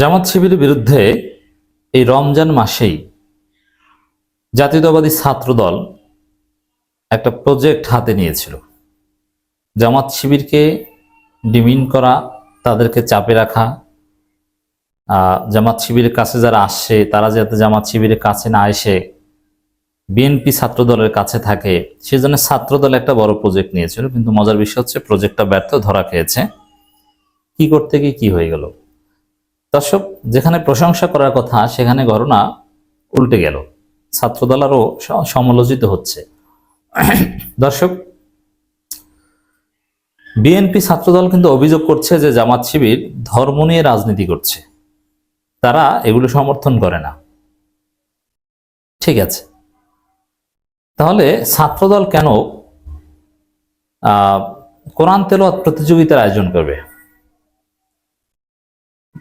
জামাত শিবিরের বিরুদ্ধে এই রমজান মাসেই জাতীয়তাবাদী ছাত্রদল একটা প্রজেক্ট হাতে নিয়েছিল। জামাত শিবিরকে ডিমিন করা, তাদেরকে চাপে রাখা জামাত শিবিরের কাছে যারা আসছে তারা যাতে জামাত শিবিরের কাছে না এসে বিএনপি ছাত্রদলের কাছে থাকে, সেজন্য ছাত্রদল একটা বড় প্রজেক্ট নিয়েছিল, কিন্তু মজার বিষয় হচ্ছে প্রজেক্টটা ব্যর্থ, ধরা খেয়েছে। কি করতে গিয়ে কি হয়ে গেল? দর্শক, যেখানে প্রশংসা করার কথা, সেখানে ঘটনা উল্টে গেল। ছাত্রদল আরও সমালোচিত হচ্ছে। দর্শক, বিএনপি ছাত্রদল কিন্তু অভিযোগ করছে যে জামাত শিবির ধর্ম নিয়ে রাজনীতি করছে। তারা এগুলো সমর্থন করে না। ঠিক আছে। তাহলে ছাত্রদল কেন কোরআন তেলাওয়াত প্রতিযোগিতার আয়োজন করবে?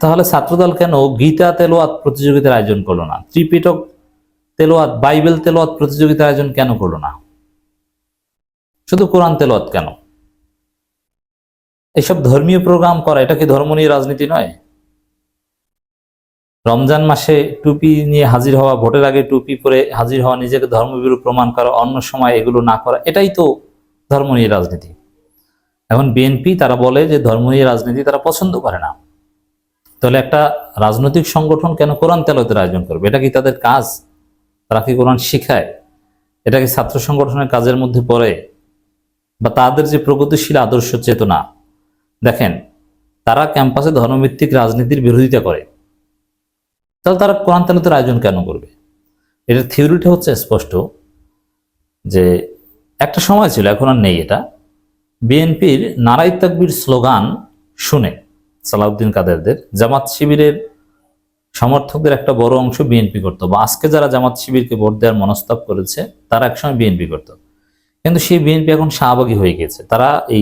তাহলে ছাত্রদল কেন গীতা তেলোয়াত প্রতিযোগিতার আয়োজন করল না? ত্রিপিটক তেলোয়াত, বাইবেল তেলোয়াত প্রতিযোগিতার আয়োজন কেন করল না? শুধু কোরআন তেলোয়াত কেন? এসব ধর্মীয় প্রোগ্রাম করা, এটা কি ধর্ম নিয়ে রাজনীতি নয়? রমজান মাসে টুপি নিয়ে হাজির হওয়া, ভোটের আগে টুপি পরে হাজির হওয়া, নিজেকে ধর্মবিরূপ প্রমাণ করা, অন্য সময় এগুলো না করা, এটাই তো ধর্ম নিয়ে রাজনীতি। এখন বিএনপি তারা বলে যে ধর্ম নিয়ে রাজনীতি তারা পছন্দ করে না। তাহলে একটা রাজনৈতিক সংগঠন কেন কোরআন তেলাওয়াতের আয়োজন করবে? এটা কি তাদের কাজ? তারা কি কোরআন শিখায়? এটা কি ছাত্র সংগঠনের কাজের মধ্যে পড়ে? বা তাদের যে প্রগতিশীল আদর্শ চেতনা? দেখেন, তারা ক্যাম্পাসে ধর্মভিত্তিক রাজনীতির বিরোধিতা করে। তাহলে তারা কোরআন তেলাওয়াতের আয়োজন কেন করবে? এটার থিওরিটা হচ্ছে স্পষ্ট, যে একটা সময় ছিল, এখন আর নেই এটা। বিএনপির নারাই তাকবির স্লোগান শুনে সালাউদ্দিন কাদেরদের, জামাত শিবিরের সমর্থকদের একটা বড় অংশ বিএনপি করতো বা আজকে যারা জামাত শিবিরকে ভোট দেওয়ার মনস্তাব করেছে, তারা একসময় বিএনপি করতো। কিন্তু সেই বিএনপি এখন শাহবাগী হয়ে গেছে তারা এই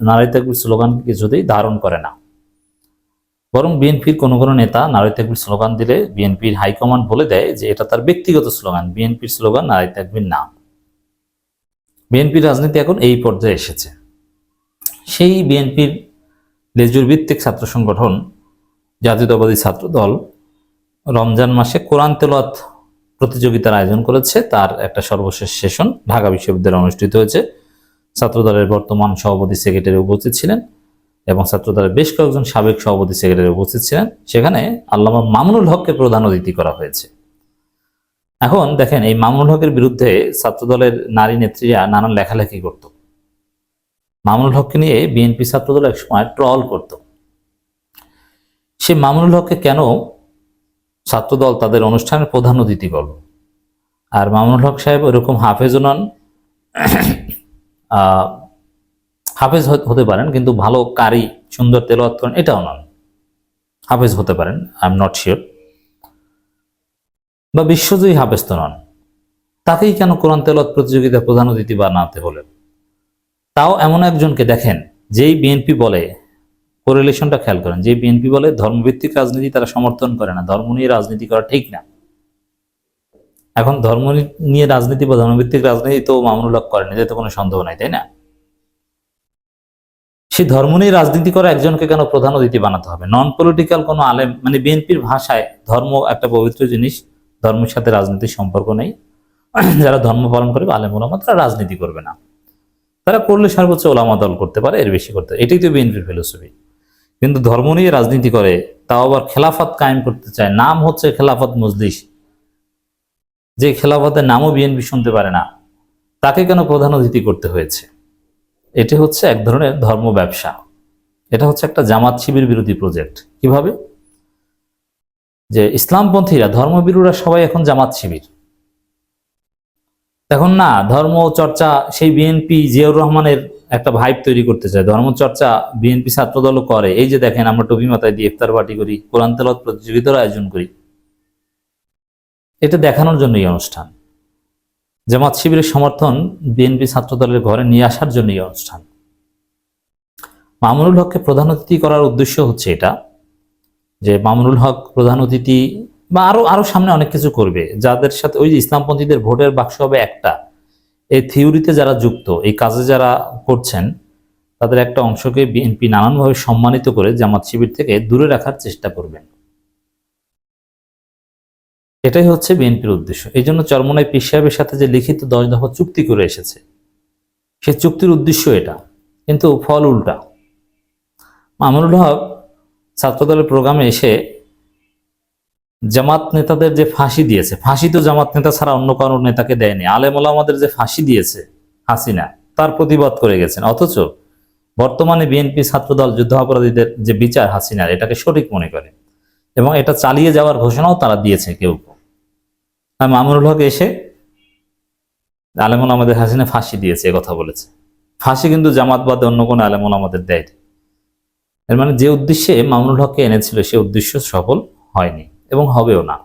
নারাই তাকবির স্লোগান কিছুতেই ধারণ করে না। বরং বিএনপির কোনো কোনো নেতা নারী তাকবির স্লোগান দিলে বিএনপির হাইকমান্ড বলে দেয় যে এটা তার ব্যক্তিগত স্লোগান বিএনপির স্লোগান নারী তাকবির না। বিএনপির রাজনীতি এখন এই পর্যায়ে এসেছে। সেই বিএনপির লেজুর ভিত্তিক ছাত্র সংগঠন, জাতীয়তাবাদী ছাত্র দল রমজান মাসে কোরআন তেলাওয়াত প্রতিযোগিতার আয়োজন করেছে। তার একটা সর্বশেষ সেশন ঢাকা বিশ্ববিদ্যালয়ে অনুষ্ঠিত হয়েছে। ছাত্র দলের বর্তমান সভাপতি সেক্রেটারি উপস্থিত ছিলেন এবং ছাত্র দলের বেশ কয়েকজন সাবেক সভাপতি সেক্রেটারি উপস্থিত ছিলেন। সেখানে আল্লামা মামুনুল হককে প্রধান অতিথি করা হয়েছে। এখন দেখেন, এই মামুনুল হকের বিরুদ্ধে ছাত্র দলের নারী নেত্রীরা নানান লেখালেখি করত। মামুনুল হককে নিয়ে বিএনপি ছাত্রদল একসময় ট্রল করত। সে মামুনুল হককে কেন ছাত্রদল তাদের অনুষ্ঠানের প্রধান অতিথি করল আর মামুনুল হক সাহেব ওরকম হাফেজও নন। হাফেজ হতে- পারেন, কিন্তু ভালো কারি, সুন্দর তেলাওয়াত করেন, এটাও নন। হাফেজ হতে পারেন আই এম নট শিওর বা বিশ্বজয়ী হাফেজ তো নন। তাকেই কেন কোরআন তেলাওয়াত প্রতিযোগিতার প্রধান অতিথি বানাতে হলেন? তাও এমন একজনকে দেখেন, যেই বিএনপি বলে কোরিলেশনটা খেয়াল করেন যে বিএনপি বলে ধর্মভিত্তিক রাজনীতি তারা সমর্থন করে না, ধর্ম নিয়ে রাজনীতি করা ঠিক না। এখন ধর্ম নিয়ে রাজনীতি বা ধর্মভিত্তিক রাজনীতি তো মামুনুল হক করেন, এতে তো কোনো সন্দেহ নাই, তাই না? সেই ধর্ম নিয়ে রাজনীতি করা একজনকে কেন প্রধান অতিথি বানাতে হবে? নন পলিটিক্যাল কোনো আলেম মানে বিএনপির ভাষায় ধর্ম একটা পবিত্র জিনিস, ধর্মের সাথে রাজনীতির সম্পর্ক নেই। যারা ধর্ম পালন করবে আলেম ওলামা তারা রাজনীতি করবে না। তারা করলে সর্বোচ্চ ওলামা দল করতে পারে, এর বেশি করতে এটাই তো বিএনপির ফিলোসফি। কিন্তু ধর্ম নিয়ে রাজনীতি করে, তাও আবার খেলাফত কায়েম করতে চায়। নাম হচ্ছে খেলাফত মজলিস। যে খেলাফতের নামও বিএনপি শুনতে পারে না। তাকে কেন প্রধান অতিথি করতে হয়েছে? এটি হচ্ছে এক ধরনের ধর্ম ব্যবসা। এটা হচ্ছে একটা জামাত শিবির বিরোধী প্রজেক্ট। কীভাবে? যে ইসলামপন্থীরা, ধর্মবিরুরা সবাই এখন জামাত শিবির। এখন না, ধর্ম চর্চা, সেই বিএনপি জিয়াউর রহমানের একটা ভাইব তৈরি করতে চায়। ধর্ম চর্চা বিএনপি ছাত্রদলও করে। এই যে দেখেন, আমরা টুপি মাথায় দিয়ে ইফতার পার্টি করি, কোরআন তেলাওয়াত প্রতিযোগিতার আয়োজন করি। এটা দেখানোর জন্য এই অনুষ্ঠান। জামাত শিবিরের সমর্থন বিএনপি ছাত্রদলের ঘরে নিয়ে আসার জন্য এই অনুষ্ঠান। মামুনুল হককে প্রধান অতিথি করার উদ্দেশ্য হচ্ছে এটা, যে মামুনুল হক প্রধান অতিথি বা আরও আরও সামনে অনেক কিছু করবে। যাদের সাথে, ওই যে ইসলামপন্থীদের ভোটের বাক্স হবে একটা। এই থিওরিতে যারা যুক্ত, এই কাজে যারা করছেন, তাদের একটা অংশকে বিএনপি নানানভাবে সম্মানিত করে জামাত শিবির থেকে দূরে রাখার চেষ্টা করবেন। এটাই হচ্ছে বিএনপির উদ্দেশ্য। এই জন্য চরমনাই পীর সাহেবের সাথে যে লিখিত দশ দফা চুক্তি করে এসেছে, সে চুক্তির উদ্দেশ্য এটা, কিন্তু ফল উল্টা। মামুনুল হক ছাত্রদলের প্রোগ্রামে এসে জামাত নেতাদের যে ফাঁসি দিয়েছে, ফাঁসি তো জামাত নেতা ছাড়া অন্য কারোর নেতাকে দেয়নি। আলেম আমাদের যে ফাঁসি দিয়েছে হাসিনা, তার প্রতিবাদ করে গেছেন। অথচ বর্তমানে বিএনপি ছাত্রদল যুদ্ধাপরাধীদের যে বিচার হাসিনার এটাকে সঠিক মনে করে এবং এটা চালিয়ে যাওয়ার ঘোষণাও তারা দিয়েছে কেউ মামুনুল হক এসে আলেমুল আমাদের হাসিনা ফাঁসি দিয়েছে কথা বলেছে। ফাঁসি কিন্তু জামাত বাদে অন্য কোনো আলেমুল আমাদের দেয়নি। এর মানে যে উদ্দেশ্যে মামুনুল হককে এনেছিল, সে উদ্দেশ্য সফল হয়নি। এবং হবেও না।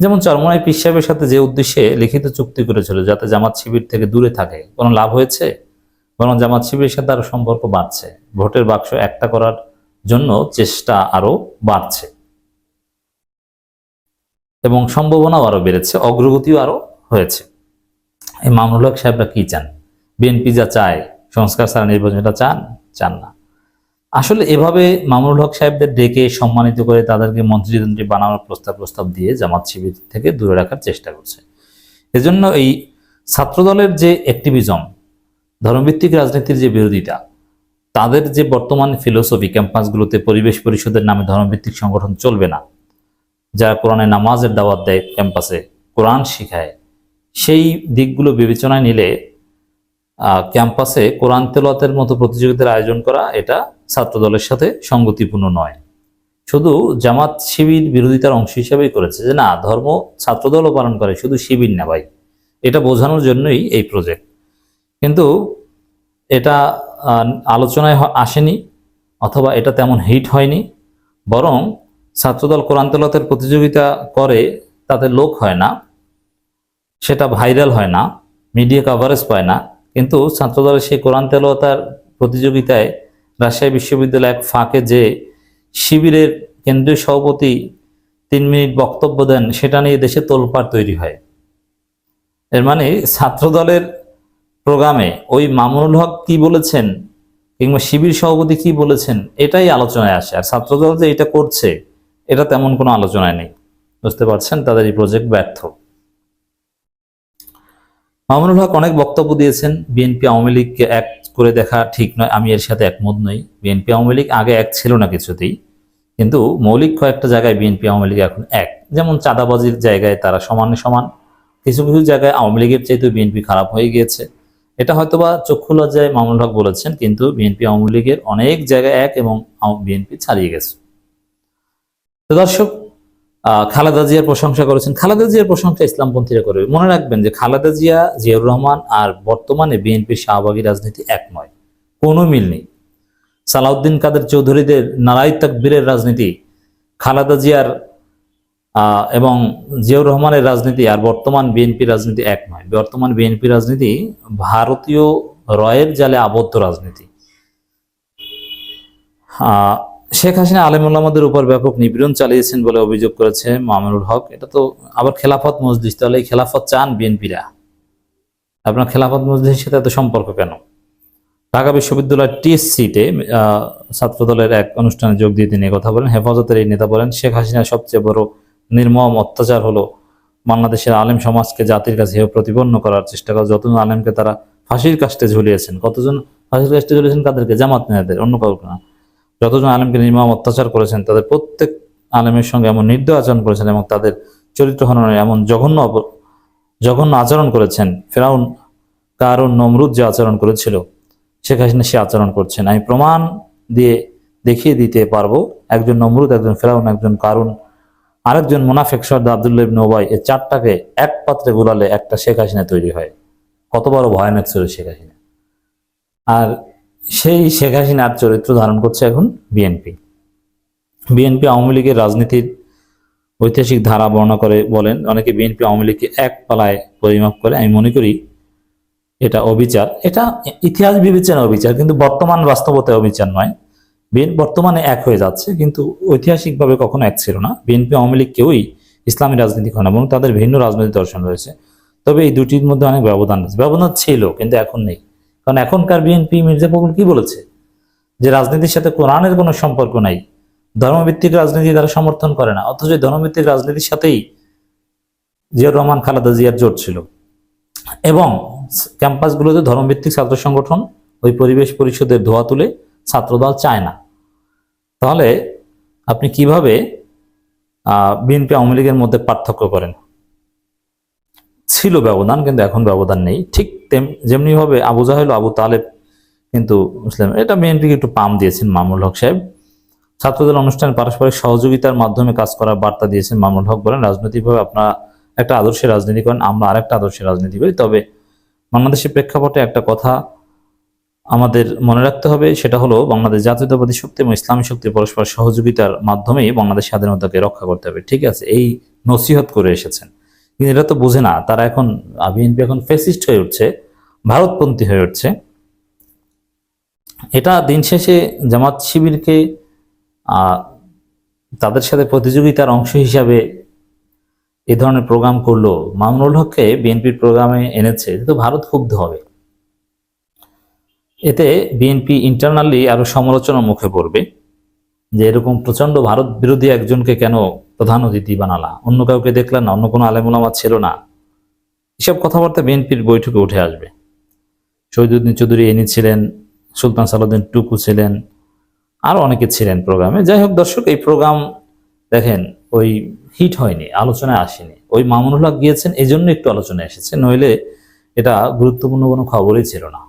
যেমন চরমনাই পীর সাথে যে উদ্দেশ্যে লিখিত চুক্তি করেছিল যাতে জামাত শিবির থেকে দূরে থাকে, কোনো লাভ হয়েছে? বরং জামাত শিবিরের সাথে আরও সম্পর্ক বাড়ছে। ভোটের বাক্স একটা করার জন্য চেষ্টা আরও বাড়ছে। এবং সম্ভাবনাও আরও বেড়েছে, অগ্রগতিও আরও হয়েছে। এই মামুনুল হক সাহেবরা কি চান? বিএনপি যা চায়, সংস্কার ছাড়া নির্বাচনটা চান? চান না। আসলে এভাবে মামুনুল হক সাহেবদের ডেকে সম্মানিত করে তাদেরকে মন্ত্রী বানানোর প্রস্তাব প্রস্তাব দিয়ে জামাত শিবির থেকে দূরে রাখার চেষ্টা করছে। এজন্য এই ছাত্রদলের যে অ্যাক্টিভিজম ধর্মভিত্তিক রাজনীতির যে বিরোধিতা, তাদের যে বর্তমান ফিলোসফি ক্যাম্পাসগুলোতে পরিবেশ পরিষদের নামে ধর্মভিত্তিক সংগঠন চলবে না, যারা কোরআনে নামাজের দাওয়াত দেয় ক্যাম্পাসে কোরআন শিখায়, সেই দিকগুলো বিবেচনায় নিলে ক্যাম্পাসে কোরআন তেলতের মতো প্রতিযোগিতার আয়োজন করা এটা ছাত্রদলের সাথে সঙ্গতিপূর্ণ নয়। শুধু জামাত শিবির বিরোধিতার অংশ হিসেবেই করেছে যে, না, ধর্ম ছাত্রদলও পালন করে, শুধু শিবির না ভাই। এটা বোঝানোর জন্যই এই প্রজেক্ট কিন্তু এটা আলোচনায় আসেনি, অথবা এটা তেমন হিট হয়নি, বরং ছাত্রদল কোরআন তেলতের প্রতিযোগিতা করে, তাতে লোক হয় না, সেটা ভাইরাল হয় না মিডিয়া কভারেজ পায় না কিন্তু ছাত্রদলের সেই কোরআন তেলতার প্রতিযোগিতায় রাজশাহী বিশ্ববিদ্যালয় এক ফাঁকে যে শিবিরের কেন্দ্রীয় সভাপতি তিন মিনিট বক্তব্য দেন, সেটা নিয়ে দেশে তোলপাড় তৈরি হয়। এর মানে ছাত্রদলের প্রোগ্রামে ওই মামুনুল হক কি বলেছেন কিংবা শিবির সভাপতি কি বলেছেন, এটাই আলোচনায় আসে। আর ছাত্রদল যে এটা করছে, এটা তেমন কোনো আলোচনায় নেই। বুঝতে পারছেন? তাদের এই প্রজেক্ট ব্যর্থ। মামুনুল হক অনেক বক্তব্য দিয়েছেন, বিএনপি আওয়ামী লীগকে এক করে দেখা ঠিক নয়, আমি এর সাথে একমত নই। বিএনপি আওয়ামী লীগ আগে এক ছিল না কিছুতেই, কিন্তু মৌলিক কয়েকটা জায়গায় বিএনপি আওয়ামী লীগ এখন এক। যেমন চাঁদাবাজির জায়গায় তারা সমানে সমান, কিছু কিছু জায়গায় আওয়ামী লীগের চাইতেও বিএনপি খারাপ হয়ে গিয়েছে। এটা হয়তোবা চক্ষু লজ্জায় মামুনুল হক বলেছেন, কিন্তু বিএনপি আওয়ামী লীগের অনেক জায়গায় এক এবং বিএনপি ছাড়িয়ে গেছে। তো দর্শক খালেদা জিয়ার প্রশংসা করেছেন। খালেদা জিয়ার প্রশংসা ইসলামপন্থীরা করবে মনে রাখবেন যে খালেদা জিয়া, জিয়াউর রহমান আর বর্তমানে বিএনপির শাহবাগী রাজনীতি এক নয়। কোনো মিল নেই। সালাউদ্দিন কাদের চৌধুরীদের নারাই তাকবীরের রাজনীতি, খালেদা জিয়ার এবং জিয়াউর রহমানের রাজনীতি আর বর্তমান বিএনপি রাজনীতি এক নয়। বর্তমান বিএনপি রাজনীতি ভারতীয় রয়ের জালে আবদ্ধ রাজনীতি। শেখ হাসিনা আলেমুল্লামাদের উপর ব্যাপক নিপীড়ন চালিয়েছেন বলে অভিযোগ করেছে মামুনুল হক। এটা তো আবার খেলাফত মজলিস, তাহলে এই খেলাফত চান বিএনপিরা? আপনার খেলাফত মজলিসের সাথে এত সম্পর্ক কেন? ঢাকা বিশ্ববিদ্যালয়ের টিএসসিতে ছাত্রদলের এক অনুষ্ঠানে যোগ দিয়ে তিনি কথা বলেন। হেফাজতের এই নেতা বলেন, শেখ হাসিনার সবচেয়ে বড় নির্মম অত্যাচার হলো বাংলাদেশের আলেম সমাজকে জাতির কাছে প্রতিপন্ন করার চেষ্টা করে। যতজন আলেমকে তারা ফাঁসির কাস্টে ঝুলিয়েছেন, কতজন ফাঁসির কাস্টে ঝুলিয়েছেন, তাদেরকে জামাত নেতাদের অন্য কাউকে না। যতজন আলেমকে নির্মম অত্যাচার করেছেন, তাদের প্রত্যেক আলেমের সঙ্গে এমন নির্দয় আচরণ করেছেন এবং তাদের চরিত্র হননের এমন জঘন্য জঘন্য আচরণ করেছেন। ফেরাউন কারণ নমরুদ যে আচরণ করেছিল, শেখ হাসিনা সে আচরণ করছেন। আমি প্রমাণ দিয়ে দেখিয়ে দিতে পারব, একজন নমরুদ, একজন ফেরাউন, একজন কারুন, আরেকজন মুনাফেক সর্দার আবদুল্লাহ ইবনে এই চারটাকে এক পাত্রে গুলালে একটা শেখ হাসিনা তৈরি হয়। কত বড় ভয়ানক ছিল শেখ হাসিনা। আর সেই শেখ হাসিনার চরিত্র ধারণ করছে এখন বিএনপি বিএনপি আওয়ামী লীগের রাজনীতির ঐতিহাসিক ধারা বর্ণনা করে বলেন, অনেকে বিএনপি আওয়ামী লীগকে এক পালায় পরিমাপ করে। আমি মনে করি এটা অবিচার। এটা ইতিহাস বিবেচনা অবিচার, কিন্তু বর্তমান বাস্তবতায় অবিচার নয়। বিএন বর্তমানে এক হয়ে যাচ্ছে, কিন্তু ঐতিহাসিকভাবে কখনো এক ছিল না। বিএনপি আওয়ামী লীগ কেউই ইসলামী রাজনীতি করে না এবং তাদের ভিন্ন রাজনৈতিক দর্শন রয়েছে। তবে এই দুটির মধ্যে অনেক ব্যবধান রয়েছে। ব্যবধান ছিল, কিন্তু এখন নেই। কারণ এখনকার বিএনপি মির্জা ফখরুল কি বলেছে? যে রাজনীতির সাথে কোরআনের কোনো সম্পর্ক নাই, ধর্মভিত্তিক রাজনীতি তারা সমর্থন করে না, অথচ ধর্মভিত্তিক রাজনীতির সাথেই জিয়াউর রহমান, খালেদা জিয়ার জোট ছিল। এবং ক্যাম্পাসগুলোতে ধর্মভিত্তিক ছাত্র সংগঠন, ওই পরিবেশ পরিষদের ধোয়া তুলে ছাত্রদল চায় না। তাহলে আপনি কীভাবে বিএনপি আওয়ামী লীগের মধ্যে পার্থক্য করেন? ছিল ব্যবধান, কিন্তু এখন ব্যবধান নেই। ঠিক যেমনিভাবে আবু জাহেল আবু তালেব কিন্তু মুসলিম, এটা বিএনপিকে একটু পাম দিয়েছেন মামুল হক সাহেব। ছাত্রদের অনুষ্ঠানে পারস্পরিক সহযোগিতার মাধ্যমে কাজ করার বার্তা দিয়েছেন মামুল হক বলেন, রাজনৈতিকভাবে আপনারা একটা আদর্শের রাজনীতি করেন, আমরা আরেকটা আদর্শের রাজনীতি করি। তবে বাংলাদেশের প্রেক্ষাপটে একটা কথা আমাদের মনে রাখতে হবে, সেটা হলো বাংলাদেশ জাতীয়তাবাদী শক্তি এবং ইসলামী শক্তি পরস্পর সহযোগিতার মাধ্যমেই বাংলাদেশ স্বাধীনতাকে রক্ষা করতে হবে। ঠিক আছে, এই নসিহত করে এসেছেন। কিন্তু এটা তো বোঝে না। তারা এখন, বিএনপি এখন ফেসিস্ট হয়ে উঠছে, ভারতপন্থী হয়ে উঠছে। এটা দিন শেষে জামাত শিবিরকে তাদের সাথে প্রতিযোগিতার অংশ হিসাবে এ ধরনের প্রোগ্রাম করল মামুনুল হককে বিএনপির প্রোগ্রামে এনেছে। তো ভারত ক্ষুব্ধ হবে। এতে বিএনপি ইন্টারনালি আরও সমালোচনার মুখে পড়বে। যে এরকম প্রচণ্ড ভারত বিরোধী একজনকে কেন প্রধান অতিথি বানালা? অন্য কাউকে দেখলেন না, অন্য কোনো আলেমুলামা ছিল না। এসব কথাবার্তা বিএনপির বৈঠকে উঠে আসবে। শহীদুদ্দিন চৌধুরী এনি ছিলেন, সুলতান সালাউদ্দিন টুকু ছিলেন আরও অনেকে ছিলেন প্রোগ্রামে। যাই হোক দর্শক, এই প্রোগ্রাম দেখেন, ওই হিট হয়নি, আলোচনায় আসেনি। ওই মামুনুল হক গিয়েছেন এই জন্য একটু আলোচনায় এসেছে নইলে এটা গুরুত্বপূর্ণ কোনো খবরই ছিল না।